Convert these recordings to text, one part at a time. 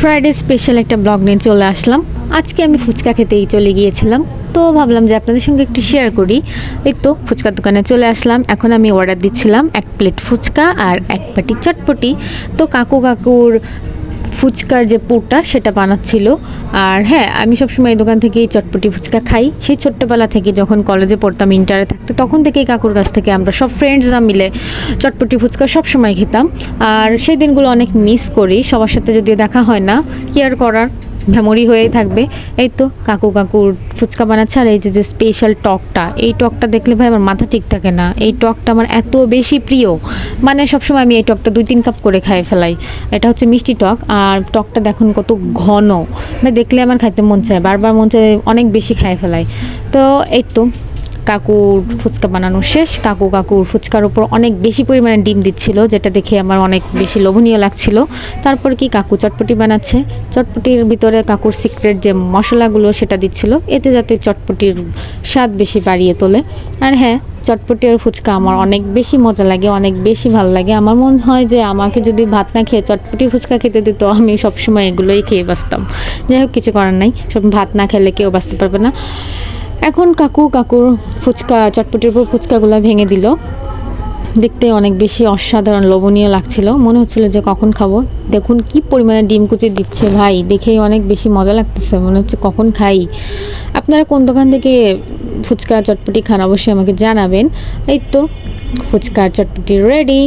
Friday special একটা blog নিয়ে চলে আসলাম। আজকে আমি ফুচকা খেতেই চলে গিয়েছিলাম। তো ভাবলাম যে আপনাদের সঙ্গে একটু শেয়ার করি। এই তো ফুচকার দোকানে চলে আসলাম। এখন আমি অর্ডার দিচ্ছিলাম এক প্লেট ফুচকা আর এক পাটি চটপটি। তো কাকু কাকুর ফুচকার যে পুরটা সেটা বানাচ্ছিল। আর হ্যাঁ আমি সবসময় এই দোকান থেকেই চটপটি ফুচকা খাই। সেই ছোট্টবেলা থেকে যখন কলেজে পড়তাম, ইন্টারে থাকতে, তখন থেকেই কাকুর কাছ থেকে আমরা সব ফ্রেন্ডসরা মিলে চটপটি ফুচকা সব সময় খেতাম। আর সেই দিনগুলো অনেক মিস করি। সবার সাথে যদিও দেখা হয় না, কি আর করার? মেমোরি হয়েই থাকবে। এই তো কাকু কাকুর ফুচকা বানাচ্ছে, আর এই যে যে স্পেশাল টকটা, এই টকটা দেখলে ভাই আমার মাথা ঠিক থাকে না। এই টকটা আমার এত বেশি প্রিয়। মানে সবসময় আমি এই টকটা দুই তিন কাপ করে খাই ফেলাই। এটা হচ্ছে মিষ্টি টক, আর টকটা দেখুন কত ঘন। মানে দেখলে আমার খাইতে মন চায়, বারবার মন চায় অনেক বেশি খাই ফেলাই। তো এই তো কাকুর ফুচকা বানানো শেষ। কাকু কাকুর ফুচকার উপর অনেক বেশি পরিমাণে ডিম দিচ্ছিল, যেটা দেখে আমার অনেক বেশি লোভনীয় লাগছিল। তারপর কি কাকু চটপটি বানাচ্ছে? চটপটির ভিতরে কাকুর সিক্রেট যে মশলাগুলো সেটা দিচ্ছিল, এতে যাতে চটপটির স্বাদ বেশি বাড়িয়ে তোলে। আর হ্যাঁ চটপটি আর ফুচকা আমার অনেক বেশি মজা লাগে, অনেক বেশি ভালো লাগে। আমার মনে হয় যে আমাকে যদি ভাত না খেয়ে চটপটি ফুচকা খেতে দিত, আমি সবসময় এগুলোই খেয়ে বাঁচতাম। যাই হোক, কিছু করার নাই। সব ভাত না খেলে কেউ বাঁচতে পারবে না। এখন কাকু, কাকুর ফুচকা, চটপটির উপর ফুচকাগুলো ভেঙে দিল। দেখতে অনেক বেশি অসাধারণ, লোভনীয় লাগছিল। মনে হচ্ছিল যে কখন খাব? দেখুন কি পরিমাণে ডিম কুচি দিচ্ছে ভাই, দেখেই অনেক বেশি মজা লাগতেছে। মনে হচ্ছে কখন খাই? আপনারা কোন দোকান থেকে ফুচকা, চটপটি খান অবশ্যই আমাকে জানাবেন। এই তো, ফুচকা, চটপটি রেডি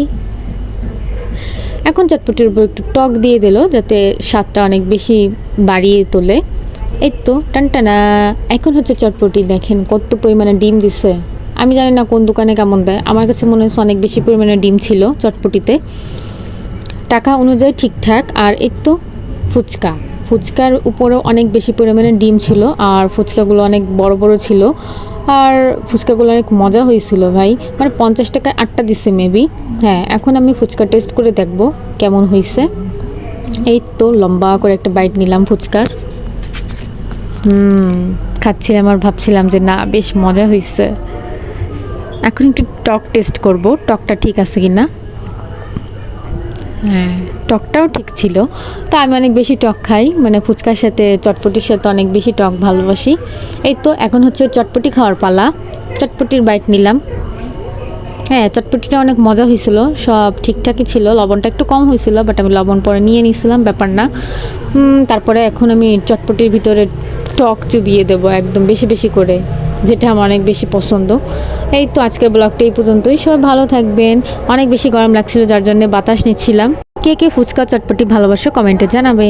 এখন চটপটির উপর একটু টক দিয়ে দিল, যাতে স্বাদটা অনেক বেশি বাড়িয়ে তোলে। এই তো টানটানা এখন হচ্ছে চটপটি, দেখেন কত পরিমাণে ডিম দিছে। আমি জানি না কোন দোকানে কেমন দেয়, আমার কাছে মনে হচ্ছে অনেক বেশি পরিমাণে ডিম ছিল চটপটিতে। টাকা অনুযায়ী ঠিকঠাক আর এই তো ফুচকা। ফুচকার উপরেও অনেক বেশি পরিমাণে ডিম ছিল, আর ফুচকাগুলো অনেক বড় বড় ছিল, আর ফুচকাগুলো অনেক মজা হয়েছিল ভাই। মানে পঞ্চাশ টাকায় আটটা দিচ্ছে মেবি হ্যাঁ এখন আমি ফুচকা টেস্ট করে দেখব কেমন হয়েছে। এই তো লম্বা করে একটা বাইট নিলাম ফুচকার। হুম খাচ্ছিলাম আর ভাবছিলাম যে না বেশ মজা হয়েছে এখন একটু টক টেস্ট করব টকটা ঠিক আছে কি না হ্যাঁ। টকটাও ঠিক ছিল। তো আমি অনেক বেশি টক খাই মানে ফুচকার সাথে চটপটির সাথে অনেক বেশি টক ভালোবাসি। এই তো এখন হচ্ছে চটপটি খাওয়ার পালা। চটপটির বাইট নিলাম। হ্যাঁ চটপটিটা অনেক মজা হয়েছিল সব ঠিকঠাকই ছিল। লবণটা একটু কম হয়েছিল বাট আমি লবণ পরে নিয়ে নিয়েছিলাম ব্যাপার না। তারপরে এখন আমি চটপটির ভিতরে টক চুবিয়ে দেবো একদম বেশি বেশি করে, যেটা আমার অনেক বেশি পছন্দ। এই তো আজকের ব্লগটা এই পর্যন্তই। সবাই ভালো থাকবেন। অনেক বেশি গরম লাগছিল, যার জন্য বাতাস নিচ্ছিলাম। কে কে ফুচকা চটপটি ভালোবাসো কমেন্টে জানাবে।